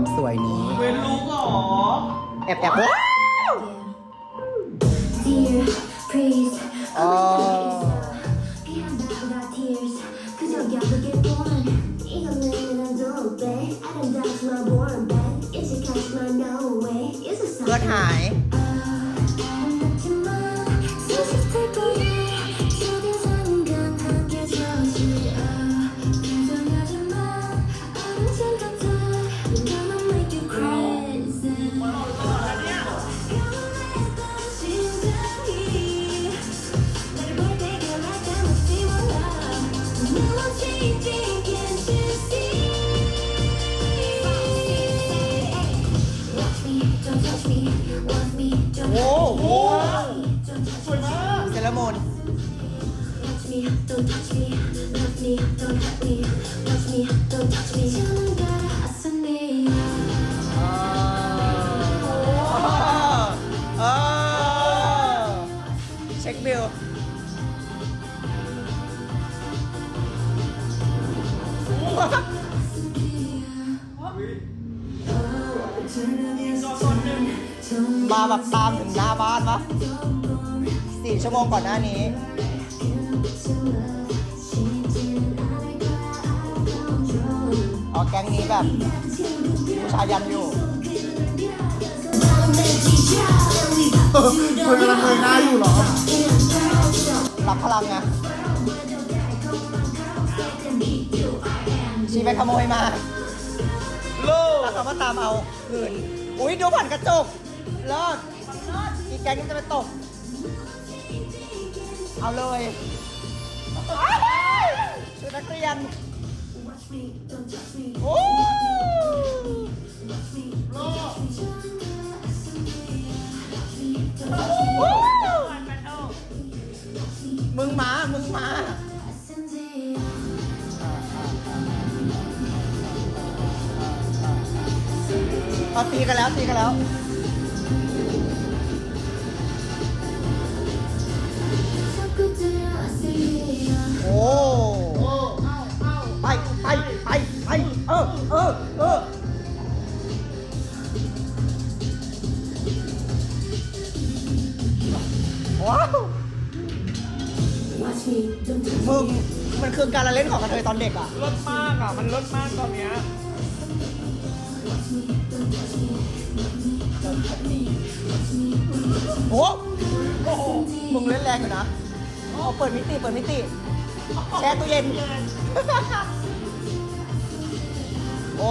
ความสวยนี้ เว้นลูกเหรอ แอบแอบว้า don't touch me. Love me, don't hurt me. Watch me, don't touch me. 저는 가슴이 เออเช็คบิล มาแบบตามถึงหน้าบ้านปะสี่ชั่วโมงก่อนหน้านี้ อ๋ อแก๊งนี้แบบผู้ชายยันอยู่คุยกำลังเงยหน้าอยู่เหรอรับพลังไงชีไปขโมยมาลูกแล้วเขาก็ตามเอาคืนอุ้ยดูผ่านกระจกเลิศอีกแก๊งนี้จะไปตก เอาเลยชุดนักเรียน โอ้มึงมา มึงมา เอาตีกันแล้วตีกันแล้ว ว้าว Watch me, don't touch มึงมันคือการละเล่นของกระเทยตอนเด็กอะเลิศมากอะ มันเลิศมากตอนเนี้ยโอ้โอ้โหมึงเล่นแรงอยู่นะเอาเปิดมิติเปิดมิติ แช่ตู้เย็น โอ้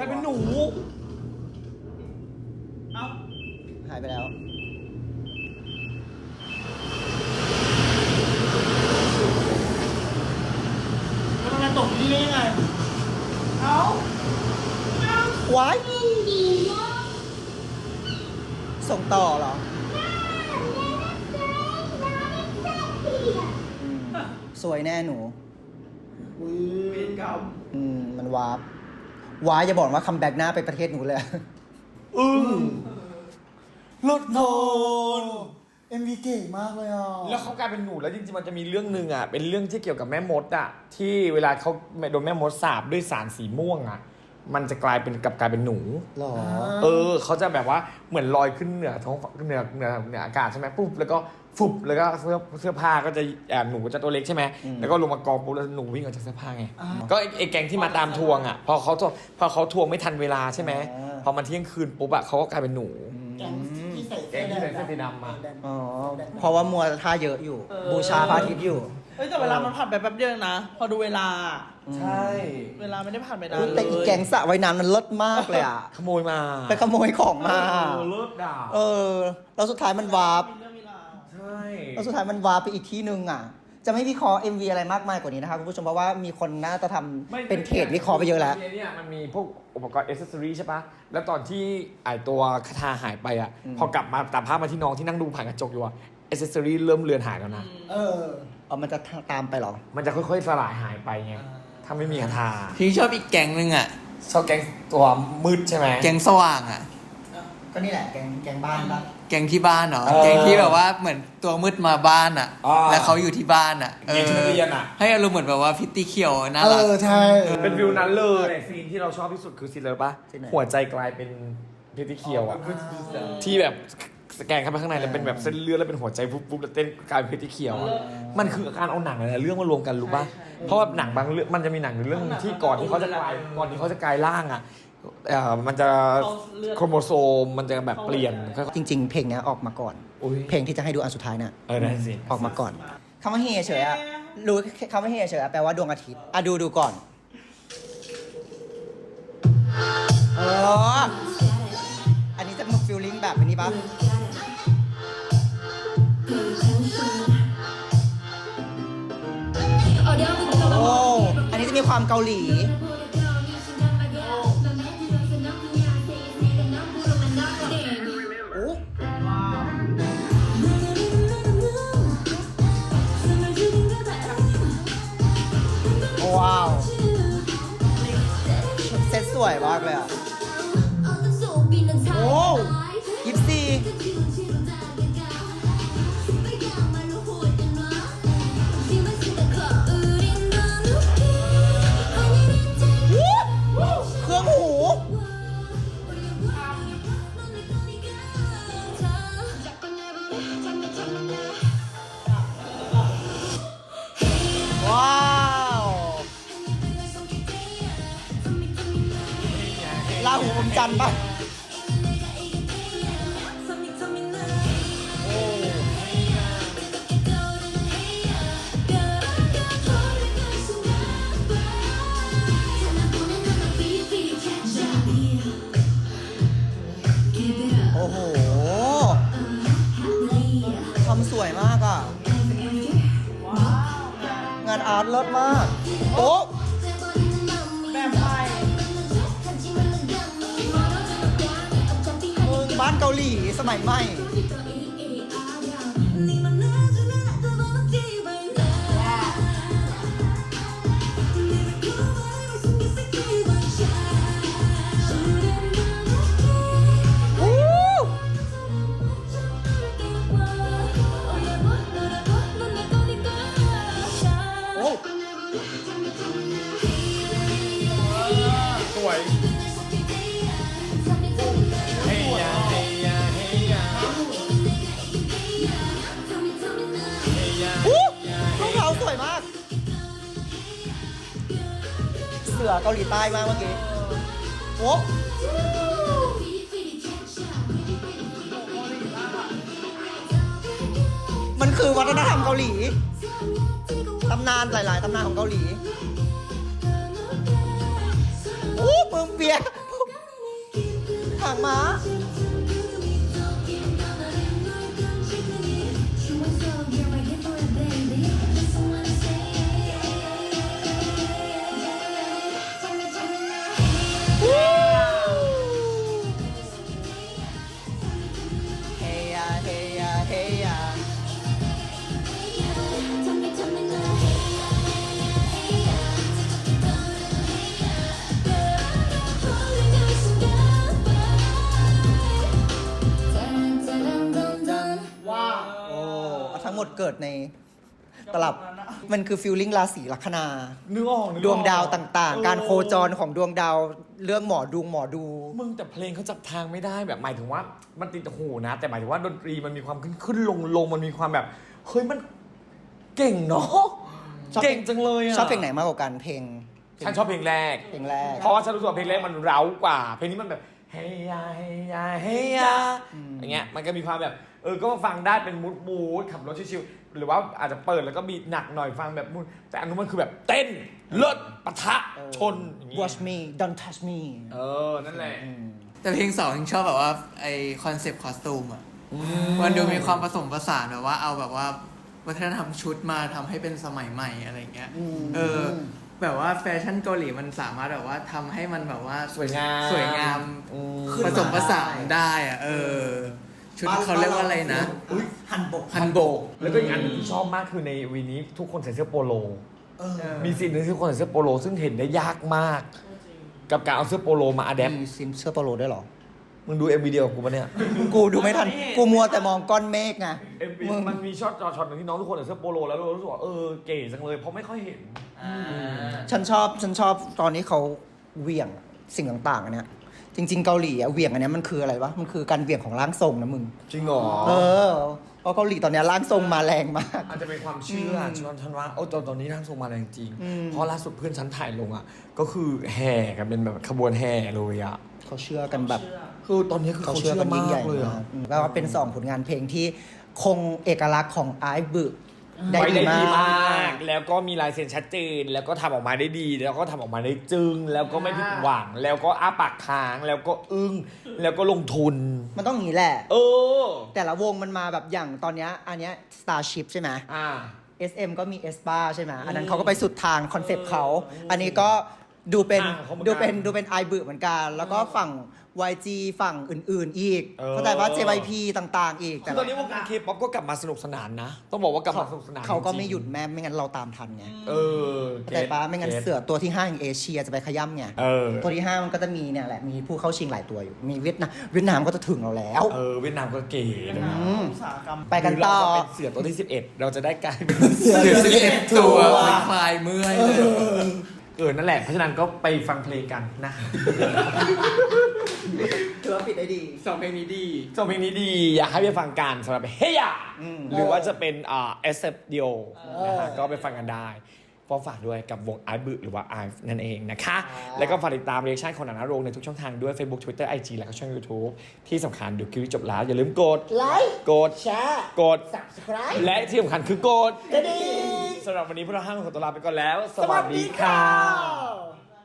กลายเป็นหนู เอ้าหายไปแล้วแล้วมันมาตกที่นี่ได้ไง เอ้า ว้ายส่งต่อเหรออืมสวยแน่หนูเวรกรรม อืม มันวาร์ป ว้ายอย่าบอกว่าคัมแบ็กหน้าไปประเทศหนูเลย อึ้งลดโนนเอ็มวีเก่งมากเลยอะ แล้วเขากลายเป็นหนูแล้วจริงๆมันจะมีเรื่องหนึ่งอะเป็นเรื่องที่เกี่ยวกับแม่มดอะที่เวลาเขาโดนแม่มดสาบด้วยสารสีม่วงอะ มันจะกลายเป็นกลับกลายเป็นหนู หรอ เออเขาจะแบบว่าเหมือนลอยขึ้นเหนือท้องฟ้าเหนือเหนือเหนืออากาศใช่ไหมปุ๊บแล้วก็ฟุบแล้วก็เสื้อเสื้อผ้าก็จะแอบหนูก็จะตัวเล็กใช่ไหมอืม แล้วก็ลงมากองปุ๊บแล้วหนูวิ่งออกจากเสื้อผ้าไงก็ไอ้ไอ้แก๊งที่มาตามทวงอะพอเขาทวงพอเขาทวงไม่ทันเวลาใช่ไหมพอมันเที่ยงคืนปุ๊บอะเขาก็กลายเป็นหนู แก๊งที่ใส่แก๊งที่ใส่เสื้อสีดำมา อ๋อเพราะว่ามัวท่าเยอะอยู่บูชาพระอาทิตย์อยู่เฮ้ยแต่เวลามันผ่านไปแป๊บเดียวนะ พอดูเวลา ใช่ เวลาไม่ได้ผ่านไปนานอุ๊ยเลยแต่อีแกงสระว่ายน้ำมันเลิศมากเลยอะ ขโมยมาไปขโมยของมาเออเลิศด่าเออ แล้วสุดท้ายมันวาร์ปมีเรื่องมีราว ใช่ แล้วสุดท้ายมันวาร์ปไปอีกที่หนึ่งอะ จะไม่วิเคราะห์ MV อะไรมากมายกว่านี้นะคะคุณผู้ชมเพราะว่ามีคนน่าจะทำเป็นเพจวิเคราะห์ไปเยอะแล้ว เนี่ยมันมีพวกอุปกรณ์อ c เซสซอรีใช่ปะแล้วตอนที่ไอตัวคาถาหายไปอะอืมพอกลับมาตามภาพมาที่น้องที่นั่งดูผ่านกระจกอยู่อะอ c เซสซอรีเริ่มเลือนหายแล้วนะ เออ อ๋อมันจะตามไปเหรอ มันจะค่อยๆ สลายหายไปไง ถ้าไม่มีคาถาพี่ชอบอีกแก๊งหนึ่งอะ ชอบแก๊งตัวมืดใช่ไหม แก๊งสว่างอะอก็นี่แหละแกงแกงบ้านปะแกงที่บ้านเหรอ เออแกงที่แบบว่าเหมือนตัวมืดมาบ้านอะ อ่าแล้วเขาอยู่ที่บ้านอะแกงชุดนักเรียนอะ ให้อารมณ์เหมือนแบบว่าพิตตี้เขียวน่าเอรัก อ ใช่ เป็นวิวนั้นเลยแต่ซีนที่เราชอบที่สุดคือซีนเลยปะซีนไหน หัวใจกลายเป็นพิธีเคียวอะที่แบบ สแกนเข้าไปข้างในแล้วเป็นแบบเส้นเลือดแล้วเป็นหัวใจปุ๊บปุ๊บแล้วเต้นกลายเป็นพิธีเคียวอะมันคือการเอาหนังหลายๆเรื่องมารวมกันรู้ปะเพราะว่าหนังบางเรื่องมันจะมีหนังเรื่องที่ก่อนที่เขาจะกลายก่อนที่เขาจะกลายร่างอะเอ่อมันจะโครโมโซมมันจะแบบเปลี่ยนค่อยจริง ๆ เพลงเนี้ยออกมาก่อน ๆอุ้ยเพลงที่จะให้ดูอันสุดท้ายน่ะ เออนั่นสิออกมาก่อนคำว่าเฮเฉยอะรู้คำว่าเฮเฉยอะแปลว่าดวงอาทิตย์อะดูดูก่อนเอออันนี้จะมาฟิลลิ่งแบบนี้ปะ โอ้อันนี้จะมีความเกาหลี โอ้ว้าว เซ็ตสวยมากเลยอะ งานอาร์ตเลิศมากโป๊ะแบบไทยมึงบ้านเกาหลีสมัยใหม่ สือเกาหลีใต้มากเมื่อกี้โอ้มันคือวัฒนธรรมเกาหลี ตำนานหลาย ๆ ตำนานของเกาหลีโอ้เมืองเปียกหางม้า เกิดในตลับมันคือฟิลลิ่งราศีลัคนา นึกออกนึกออกดวงดาวต่างๆการโคจรของดวงดาว เรื่องหมอดูหมอดู มึงแต่เพลงเขาจับทางไม่ได้แบบหมายถึงว่า มันติดหูนะ แต่หมายถึงว่าดนตรีมันมีความขึ้นขึ้นลงลงมันมีความแบบเฮ้ยมันเก่งเนาะชอบเพลง เก่งจังเลยอะชอบเพลงไหนมากกว่ากันเพลงฉันชอบเพลงแรก เพลงแรก เพราะว่าฉันรู้สึกว่าเพลงแรกมันเร้ากว่า เพลงนี้มันแบบเฮียเฮียเฮียอย่างเงี้ยมันก็มีความแบบ เออก็ฟังได้เป็นมูดมูดขับรถชิวๆหรือว่าอาจจะเปิดแล้วก็บีทหนักหน่อยฟังแบบมูดแต่อันนู้นมันคือแบบเต้นเลิศปะทะชนอย่างงี้ Watch me don't touch me เออ นั่นแหละ แต่เพลงสองยังชอบแบบว่าไอคอนเซปต์คอสตูมอะมันดูมีความผสมผสานแบบว่าเอาแบบว่าวัฒนธรรมชุดมาทำให้เป็นสมัยใหม่อะไรเงี้ยเออ แบบว่าแฟชั่นเกาหลีมันสามารถแบบว่าทำให้มันแบบว่าสวยงาม สวยงามอืม ผสมผสานได้อะเออ ชุดเขาเรียกว่าอะไรนะหันบกฮันโบก แล้วก็อีกอันหนึงที่ชอบมากคือในวีนี้ทุกคนใส่เสื้อโปโลมีสิ่งหนึ่งที่ทุกคนใส่เสื้อโปโล ซึ่งเห็นได้ยากมาก กับการเอาเสื้อโปโลมาอัดแอปมีซิมเสื้อโปโลด้วยเหรอ มึงดูเอ็มวีเดียวกับกูปะเนี่ย กูดูไม่ทัน กูมัวแต่มองก้อนเมฆไงเอ็มวีมึง มันมีช็อตช็อตหนึ่งที่น้องทุกคนใส่เสื้อโปโลแล้วเรารู้สึกว่าเออเก๋จังเลยเพราะไม่ค่อยเห็นฉันชอบ ฉันชอบตอนนี้เขาเหวี่ยงสิ่งต่างๆอันเนี้ย จริง ๆ เกาหลีอะเหวี่ยงอันเนี้ยมันคืออะไรวะ มันคือการเหวี่ยงของร่างทรงนะมึง จริงเหรอเออเพราะเกาหลีตอนเนี้ยร่างทรงมาแรงมาก อาจจะเป็นความเชื่ออืมชวนฉันว่าโอ้ตอนตอนนี้ร่างทรงมาแรงจริง อืม เพราะล่าสุดเพื่อนฉันถ่ายลงอะ ก็คือแห่กันเป็นแบบขบวนแห่เลยอะ เขาเชื่อกันแบบ คือตอนนี้คือเขาเขาเชื่เชื่ออกันยิ่งมาใหญ่กเลยมาอะ กอืมแล้วก็เป็นสองผลงานเพลงที่คงเอกลักษณ์ของไอซ์บึก ได้ไว้ดีได้ดีมามาก ก แล้วก็มีลายเซ็นชัดเจน แล้วก็ทำออกมาได้ดี แล้วก็ทำออกมาได้จึง แล้วก็ไม่ผิดหวัง แล้วก็อ้าปากค้าง แล้วก็อึ้ง แล้วก็ลงทุน มันต้องอย่างนี้แหละ เออ แต่ละวงมันมาแบบอย่างตอนเนี้ยอันเนี้ย Starship ใช่ไหม อ่า SM ก็มี e s p a ใช่ไหมอันนั้นเขาก็ไปสุดทางคอนเซปต์เขา อันนี้ก็ ดูเป็นอ่าเขาเหมือนกันดูเป็นดูเป็นไอบึเหมือนกัน แล้วก็ฝั่ง YG ฝั่งอื่นๆอีก เออ เข้าใจว่า JYP ต่างๆ อีกคืแต่อตอนนี้วงการเคป๊อปก็กลับมาสนุกสนานนะ ต้องบอกว่ากลับเขามาสนุกสนานเขาก็จริงๆไม่หยุดแม่ไม่งั้นเราตามทันไงเออเข้าใจปะไม่งั้นเสือตัวที่5อย่างเอเชียจะไปขย้ำไงเออตัวที่5มันก็จะมีเนี่ยแหละมีผู้เข้าชิงหลายตัวอยู่มีเวียดนามเวียดนามก็จะถึงเราแล้ว เออเวียดนามก็เก๋นะอืมอุตสาหกรรม ไปกันต่อเราจะเป็นเสือตัวที่ 11 เราจะได้กลายเป็นเสือสิบเอ็ดตัว ไม่คลายเมื่อยเลย เออ นั่นแหละ เพราะฉะนั้นก็ไปฟังเพลงกันนะ ถือว่าปิดได้ดี สองเพลงนี้ดี จบเพลงนี้ดี อยากให้ไปฟังกันสำหรับเฮียอืมหรือว่าจะเป็นอ่าเอสเซปเดียวนะฮะก็ไปฟังกันได้ ก็ฝากด้วยกับวงไอบึหรือว่าไอนั่นเองนะคะ แล้วก็ฝากติดตามเรียกชั่นของหนังนาโรงในทุกช่องทางด้วย Facebook Twitter IG แล้วก็ช่อง YouTube ที่สำคัญดูคลิปจบแล้ว อย่าลืมกดไลค์กดแชร์กด subscribe และที่สำคัญคือกดกระดิ่งสำหรับวันนี้พวกเราห้างขอตัวลาไปก่อนแล้วสสวัวัสสดีดีค่ะค่ะ